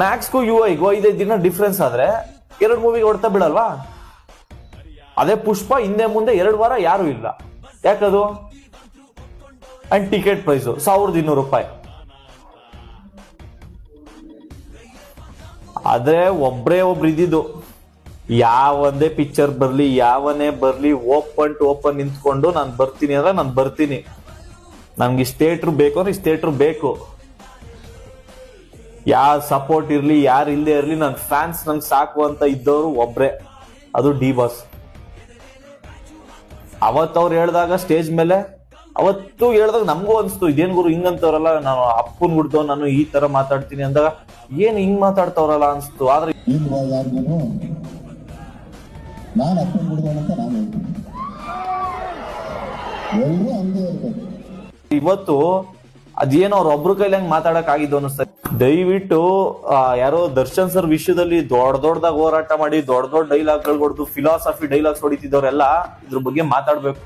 ಮ್ಯಾಕ್ಸ್ಗೂ you ಐಗೂ ಐದೈದು ದಿನ difference ಆದ್ರೆ ಎರಡು ಮೂವಿಗೆ ಹೊಡ್ತಾ ಬಿಡಲ್ವಾ? ಅದೇ ಪುಷ್ಪ ಹಿಂದೆ ಮುಂದೆ ಎರಡು ವಾರ ಯಾರು ಇಲ್ಲ. ಯಾಕದು ಅಂಡ್ ಟಿಕೆಟ್ ಪ್ರೈಸು ಸಾವಿರದ ಇನ್ನೂರು ರೂಪಾಯಿ. ಆದ್ರೆ ಒಬ್ರೇ ಒಬ್ರು ಇದ್ದಿದ್ದು. ಯಾವಂದೇ ಪಿಕ್ಚರ್ ಬರ್ಲಿ, ಯಾವನೇ ಬರ್ಲಿ ಓಪನ್ ಟು ಓಪನ್ ನಿಂತ್ಕೊಂಡು ನಾನು ಬರ್ತೀನಿ ಅಂದ್ರೆ ನಾನು ಬರ್ತೀನಿ. ನನ್ಗೆ ಇಷ್ಟ ಥಿಯೇಟ್ರ್ ಬೇಕು ಅಂದ್ರೆ ಇಷ್ಟ ಥಿಯೇಟ್ರ್ ಬೇಕು. ಯಾರ್ ಸಪೋರ್ಟ್ ಇರ್ಲಿ ಯಾರು ಇಲ್ಲದೆ ಇರ್ಲಿ ನನ್ನ ಫ್ಯಾನ್ಸ್ ನಂಗೆ ಸಾಕು ಅಂತ ಇದ್ದವರು ಒಬ್ರೆ. ಅದು ಡಿ ಬಾಸ್. ಅವತ್ತು ಅವ್ರು ಹೇಳ್ದಾಗ ಸ್ಟೇಜ್ ಮೇಲೆ ಅವತ್ತು ಹೇಳ್ದಾಗ ನಮಗೂ ಅನಿಸ್ತು ಇದೇನ್ ಗುರು ಹಿಂಗಂತವ್ರಲ್ಲ ನಾನು ಅಪ್ಪನ್ ಹುಡ್ದವ್ ನಾನು ಈ ತರ ಮಾತಾಡ್ತೀನಿ ಅಂದಾಗ ಏನ್ ಹಿಂಗ್ ಮಾತಾಡ್ತವ್ರಲ್ಲ ಅನ್ಸ್ತು. ಆದ್ರೆ ನಾನು ಅಪ್ಪನ ಬಿಡ್ಬೇಡ ಅಂತ ನಾನು ಹೇಳ್ತೀನಿ. ಎಲ್ಲರೂ ಇವತ್ತು ಅದೇನೋ ಅವ್ರ ಒಬ್ರು ಕೈಲಿ ಹಂಗ್ ಮಾತಾಡಕ್ ಆಗಿದ್ದು ಅನಿಸ್ತದೆ ದಯವಿಟ್ಟು ಆ, ಯಾರೋ ದರ್ಶನ್ ಸರ್ ವಿಷಯದಲ್ಲಿ ದೊಡ್ಡ ದೊಡ್ಡದಾಗ ಹೋರಾಟ ಮಾಡಿ ದೊಡ್ಡ ದೊಡ್ಡ ಡೈಲಾಗ್ಗಳು ಹೊಡೆದು ಫಿಲಾಸಫಿ ಡೈಲಾಗ್ಸ್ ಹೊಡಿತಿದ್ದವರೆಲ್ಲ ಇದ್ರ ಬಗ್ಗೆ ಮಾತಾಡ್ಬೇಕು.